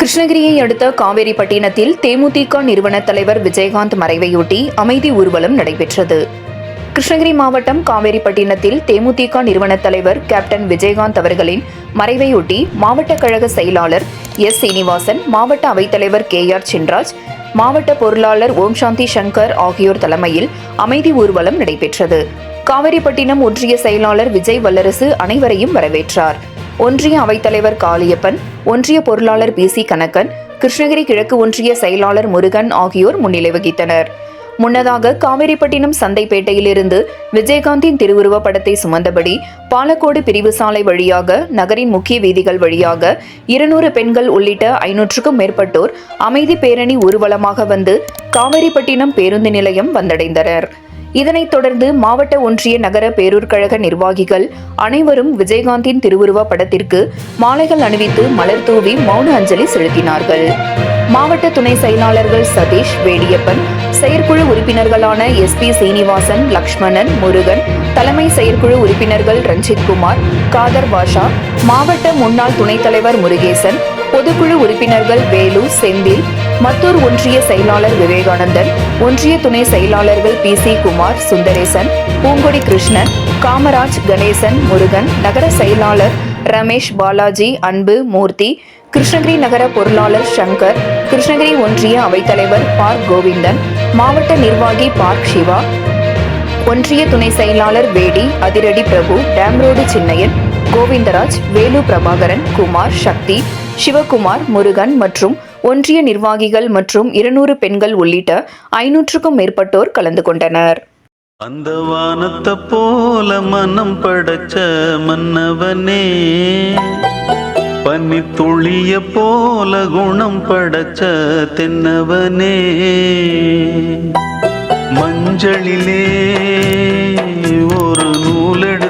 கிருஷ்ணகிரியை அடுத்த காவேரிப்பட்டினத்தில் தேமுதிக நிறுவன தலைவர் விஜயகாந்த் மறைவையொட்டி அமைதி ஊர்வலம் நடைபெற்றது. கிருஷ்ணகிரி மாவட்டம் காவேரிப்பட்டினத்தில் தேமுதிக நிறுவன தலைவர் கேப்டன் விஜயகாந்த் அவர்களின் மறைவையொட்டி மாவட்ட கழக செயலாளர் எஸ் சீனிவாசன் மாவட்ட அவைத்தலைவர் கே ஆர் சின்ராஜ் மாவட்ட பொருளாளர் ஓம் சாந்தி சங்கர் ஆகியோர் தலைமையில் அமைதி ஊர்வலம் நடைபெற்றது. காவேரிப்பட்டினம் ஒன்றிய செயலாளர் விஜய் வல்லரசு அனைவரையும் வரவேற்றார். ஒன்றிய அவைத்தலைவர் காளியப்பன் ஒன்றிய பொருளாளர் பி. சி. கணக்கன் கிருஷ்ணகிரி கிழக்கு ஒன்றிய செயலாளர் முருகன் ஆகியோர் முன்னிலை வகித்தனர். முன்னதாக காவேரிப்பட்டினம் சந்தைப்பேட்டையிலிருந்து விஜயகாந்தின் திருவுருவப் படத்தை சுமந்தபடி பாலக்கோடு பிரிவு சாலை வழியாக நகரின் முக்கிய வீதிகள் வழியாக இருநூறு பெண்கள் உள்ளிட்ட ஐநூற்றுக்கும் மேற்பட்டோர் அமைதி பேரணி ஊர்வலமாக வந்து காவேரிப்பட்டினம் பேருந்து நிலையம் வந்தடைந்தனர். இதனைத் தொடர்ந்து மாவட்ட ஒன்றிய நகர பேரூர் கழக நிர்வாகிகள் அனைவரும் விஜயகாந்தின் திருவுருவ படத்திற்கு மாலைகள் அணிவித்து மலர் தூவி மௌன அஞ்சலி செலுத்தினார்கள். மாவட்ட துணை செயலாளர்கள் சதீஷ் வேடியப்பன் செயற்குழு உறுப்பினர்களான எஸ் பி சீனிவாசன் லக்ஷ்மணன் முருகன் தலைமை செயற்குழு உறுப்பினர்கள் ரஞ்சித் குமார் காதர் பாஷா மாவட்ட முன்னாள் துணைத் தலைவர் முருகேசன் பொதுக்குழு உறுப்பினர்கள் வேலு செந்தில் மத்தூர் ஒன்றிய செயலாளர் விவேகானந்தன் ஒன்றிய துணை செயலாளர்கள் பி சி குமார் சுந்தரேசன் பூங்கொடி கிருஷ்ணன் காமராஜ் கணேசன் முருகன் நகர செயலாளர் ரமேஷ் பாலாஜி அன்பு மூர்த்தி கிருஷ்ணகிரி நகர பொருளாளர் சங்கர் கிருஷ்ணகிரி ஒன்றிய அவைத்தலைவர் பார்க் கோவிந்தன் மாவட்ட நிர்வாகி பார்க் சிவா ஒன்றிய துணை செயலாளர் வேடி அதிரடி பிரபு டேம் ரோடு சின்னையன் கோவிந்தராஜ் வேலு பிரபாகரன் குமார் சக்தி சிவகுமார் முருகன் மற்றும் ஒன்றிய நிர்வாகிகள் மற்றும் இருநூறு பெண்கள் உள்ளிட்ட ஐநூற்றுக்கும் மேற்பட்டோர் கலந்து கொண்டனர். அந்த வானத்தை போல மனம் படைச்ச மன்னவனே பனி துளிய போல குணம் படைச்ச தென்னவனே மஞ்சளிலே ஒரு நூலடு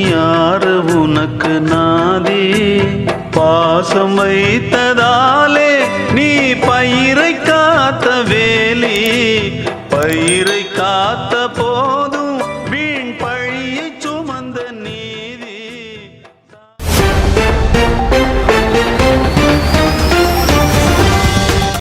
யாரு உனக்கு நாதி? பாசம் வைத்ததாலே நீ பயிரை காத்த வேலி. பயிரை